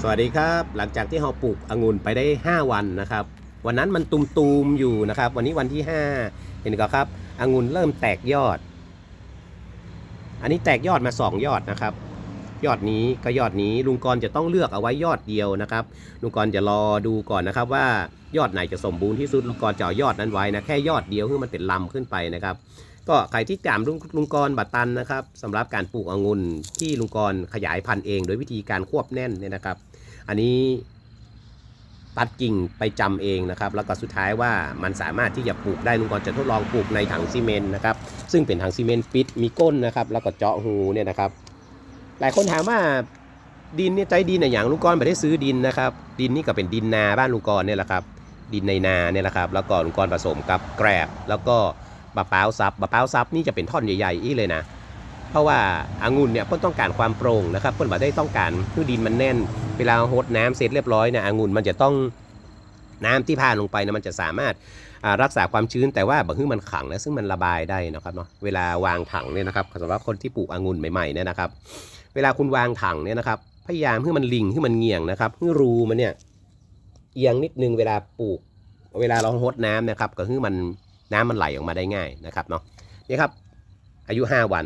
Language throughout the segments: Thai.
สวัสดีครับ หลังจากที่เราปลูกองุ่นไปได้ 5 วันนะครับ วันนั้นมันตุมๆอยู่นะครับ วันนี้วันที่ 5 เห็นก็ครับองุ่นเริ่มแตกยอด อันนี้แตกยอดมา 2 ยอดนะครับ ยอดนี้ก็ยอดนี้ลุงกรณ์จะต้องเลือกเอาไว้ยอดเดียวนะครับ ลุงกรณ์จะรอดูก่อนนะครับว่ายอดไหนจะสมบูรณ์ที่สุดลุงกรณ์จะเอายอดนั้นไว้นะแค่ยอดเดียวให้มันเป็นลำขึ้นไปนะครับ ก็ใครที่จามลุงลุงกรบัตตันนะครับสำหรับการปลูกองุ่นที่ลุงกรขยายพันธุ์เอง โดยวิธีการควบแน่นเนี่ยนะครับ อันนี้ตัดกิ่งไปจำเองนะครับ แล้วก็สุดท้ายว่ามันสามารถที่จะปลูกได้ลุงกรจะทดลองปลูกในถังซีเมนต์นะครับซึ่งเป็นถังซีเมนต์ปิดมีก้นนะครับแล้วก็เจาะหูเนี่ยนะครับ หลายคนถามว่าดินเนี่ยใจดินเนี่ยอย่างลุงกรไม่ได้ซื้อดินนะครับ ดินนี่ก็เป็นดินนาบ้านลุงกรเนี่ยแหละครับดินในนาเนี่ยแหละครับ แล้วก็ลุงกรผสมกับแกรบแล้วก็ มะพร้าวซับมะพร้าวซับนี่จะเป็นท่อนใหญ่ๆอีกเลยนะ เพราะว่าอางุ่นเนี่ยเพิ่นต้องการความโปร่งนะครับเพิ่นบ่ได้ต้องการคือดินมันแน่น เวลาหดน้ำเสร็จเรียบร้อยเนี่ยองุ่นมันจะต้องน้ำที่ผ่านลงไปนะมันจะสามารถรักษาความชื้นแต่ว่าบางทีมันขังนะซึ่งมันระบายได้นะครับเนาะเวลาวางถังเนี่ยนะครับสำหรับคนที่ปลูกองุ่นใหม่ๆเนี่ยนะครับ เวลาคุณวางถังเนี่ยนะครับ พยายามให้มันลิงให้มันเงี่ยงนะครับให้รูมันเนี่ยเอียงนิดนึงเวลาปลูก เวลาเราหดน้ำนะครับก็คือมัน น้ำมันไหลออกมาได้ง่ายนะครับเนาะนี่ครับ อายุ 5 วัน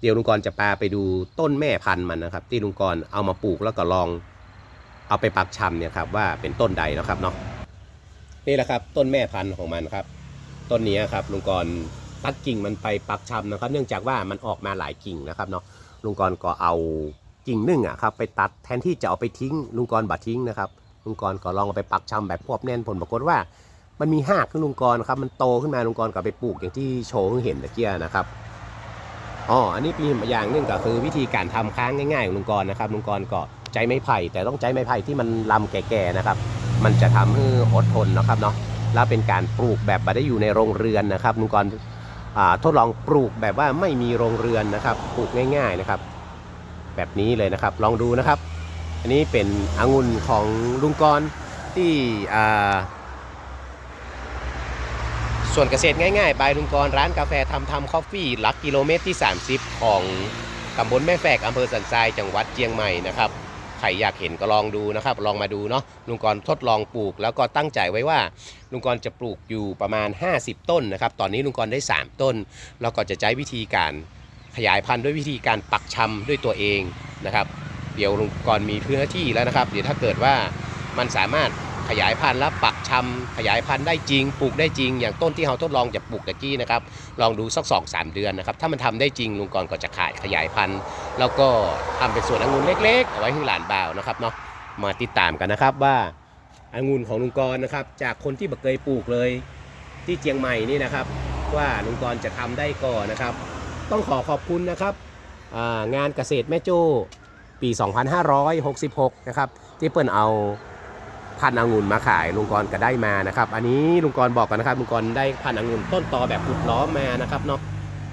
เดี๋ยวลุงกรณ์จะพาไปดูต้นแม่พันธุ์มันนะครับ ที่ลุงกรณ์เอามาปลูกแล้วก็ลอง เอาไปปักชำเนี่ยครับว่าเป็นต้นใดนะครับเนาะนี่แหละครับต้นแม่พันธุ์ของมันครับ ต้นนี้ครับลุงกรณ์ตัดกิ่งมันไปปักชำนะครับ เนื่องจากว่ามันออกมาหลายกิ่งนะครับเนาะลุงกรณ์ก็เอากิ่งหนึ่งอะครับไปตัดแทนที่จะเอาไปทิ้งลุงกรณ์บัดทิ้งนะครับลุงกรณ์ก็ลองเอาไปปักชำแบบควบแน่นผลปรากฏว่า มันมีหากขึ้นลุงกรครับมันโตขึ้นมาลุงกรณ์ก็ไปปลูกอย่างที่โชว์ให้เห็นตะเกียนะครับอ๋ออันนี้เป็นอย่างหนึ่งก็คือวิธีการทำค้างง่ายๆของลุงกรนะครับลุงกรก็ใจไม้ไผ่ แต่ต้องใจไม้ไผ่ที่มันลำแก่ๆนะครับ มันจะทำให้อดทนนะครับเนาะแล้วเป็นการปลูกแบบไม่ได้อยู่ในโรงเรือนนะครับลุงกรอ่าทดลองปลูกแบบว่าไม่มีโรงเรือนนะครับปลูกง่าย ๆนะครับ แบบนี้เลยนะครับลองดูนะครับ อันนี้เป็นองุ่นของลุงกรที่อ่า ส่วนเกษตรง่ายๆ บายลุงกรร้านกาแฟทำทำคอฟฟี่หลักกิโลเมตรที่ 30 ของตำบลแม่แฝกอำเภอสันทรายจังหวัดเชียงใหม่นะครับใครอยากเห็นก็ลองดูนะครับ ลองมาดูเนาะลุงกรทดลองปลูก แล้วก็ตั้งใจไว้ว่า ลุงกรจะปลูกอยู่ประมาณ 50 ต้นนะครับ ตอนนี้ลุงกรได้ 3 ต้น แล้วก็จะใช้วิธีการขยายพันธุ์ด้วยวิธีการปักชำด้วยตัวเองนะครับ เดี๋ยวลุงกรมีพื้นที่แล้วนะครับ เดี๋ยวถ้าเกิดว่ามันสามารถ ขยายพันธุ์และปักชำขยายพันธุ์ได้จริง ปลูกได้จริง อย่างต้นที่เราทดลองจะปลูกตะกี้นะครับ ลองดูสัก2องสเดือนนะครับ ถ้ามันทำได้จริงลุงกรก็จะขายขยายพันธุ์ แล้วก็ทำเป็นสวนองุ่นเล็กๆเอาไว้ให้หลานบ่าวนะครับเนาะ มาติดตามกันนะครับว่าองุ่นของลุงกรนะครับ จากคนที่บเคยปลูกเลย ที่เชียงใหม่นี่นะครับ ว่าลุงกรจะทำได้ก่อนนะครับ ต้องขอขอบคุณนะครับางานเกษตรแม่โจ้ปี 2566 นะครับ ที่เปิ้นเอา พันธุ์องุ่นมาขายลุงกรก็ได้มานะครับ อันนี้ลุงกรบอกกันนะครับลุงกรได้พันธุ์องุ่นต้นตอแบบขุดล้อมมานะครับเนาะ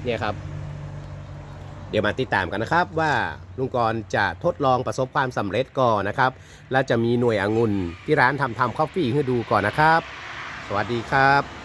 เนี่ยครับ เดี๋ยวมาติดตามกันนะครับว่าลุงกรจะทดลองประสบความสำเร็จก่อนนะครับ และจะมีหน่วยองุ่นที่ร้านทำทำคอฟฟี่ให้ดูก่อนนะครับ สวัสดีครับ